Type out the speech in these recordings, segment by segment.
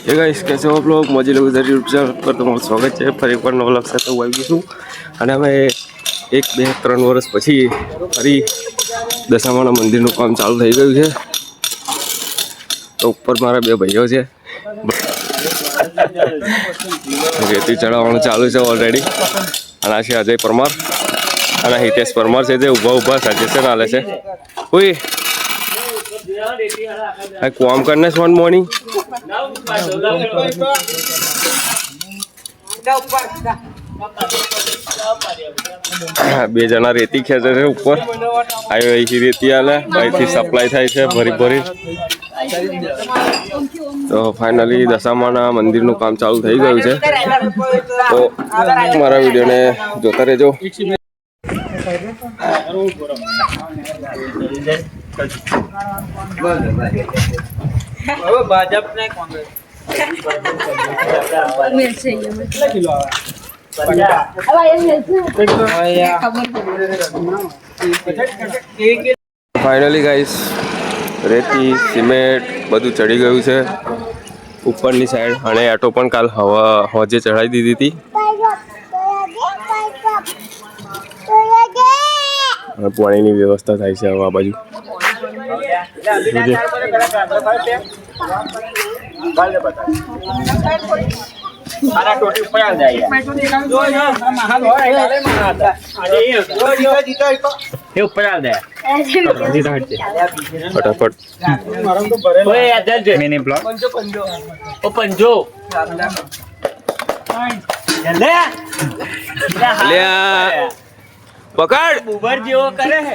એ ગાઈશ કે હો બ્લોગ લોગ મોજી લોકો જરી યુટ્યુબ પર તમારું સ્વાગત છે ફરી એકવાર નવ વ્લોગ સાથે હું આવી ગયું છું અને અમે એક બે ત્રણ વર્ષ પછી ફરી દશામાના મંદિરનું કામ ચાલુ થઈ ગયું છે। તો ઉપર મારા બે ભાઈઓ છે। રેતી ચડાવવાનું ચાલુ છે ઓલરેડી અને આ છે અજય પરમાર અને હિતેશ પરમાર છે જે ઊભા ઊભા સજેશન આલે છે। કોઈ આ કોમ કરને સોન મોર્નિંગ બે જણા રેતી ખેંચે છે ઉપર. આવી અહીંથી રેતી આલે, અહીંથી સપ્લાય થાય છે ભરી ભરી. તો ફાઇનલી દશામાના મંદિરનું કામ ચાલુ થઈ ગયું છે. તો મારા વિડીયોને જોતા રહેજો. હવે ફાઇનલી ગાઈસ રેતી, સિમેન્ટ બધું ચડી ગયું છે. ઉપરની સાઈડ અને આટો પણ કાલ હવા હોજે ચડાવી દીધી હતી. હવે પાણીની વ્યવસ્થા થાય છે હવે આ બાજુ. ફટાફટ. ઓય યાદ જ. મિની બ્લોક પંજો લે. અલ્યા પકડ. ઉબર જેવો કરે હે.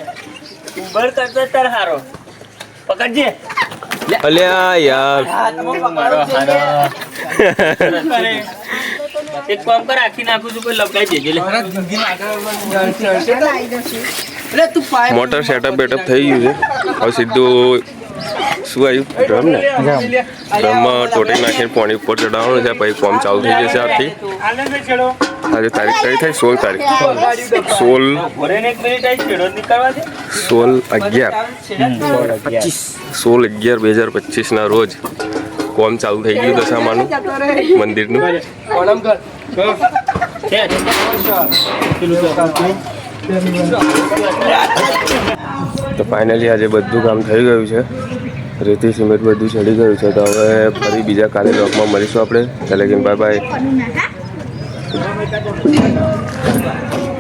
ઉબર કરતો તાર હારો. પકડજે. અલ્યા યાર. એક કામ કર આખી નાખું છું કોઈ લપડાઈ દેજે લે. મોટર સેટઅપ બેટઅપ થઈ ગયું છે. હવે સીધું શું આવ્યું? ડ્રમ ને? ડ્રમમાં ટોટી નાખીને પાણી ઉપર ચડાવવાનું છે. પછી કોમ ચાલુ થઈ જશે આથી. આજે તારીખ કઈ થાય સોળ તારીખ. સોળ. સોળ અગિયાર. સોળ અગિયાર બે હજાર પચીસના રોજ કોમ ચાલુ થઈ ગયું દશામાનું મંદિરનું. તો ફાઇનલી આજે બધું કામ થઈ ગયું છે. રેતી, સિમેન્ટ બધું ચડી ગયું છે. તો હવે ફરી બીજા કાલે બ્લોકમાં મળીશું આપણે. ચાલે કે bye bye No, no, no,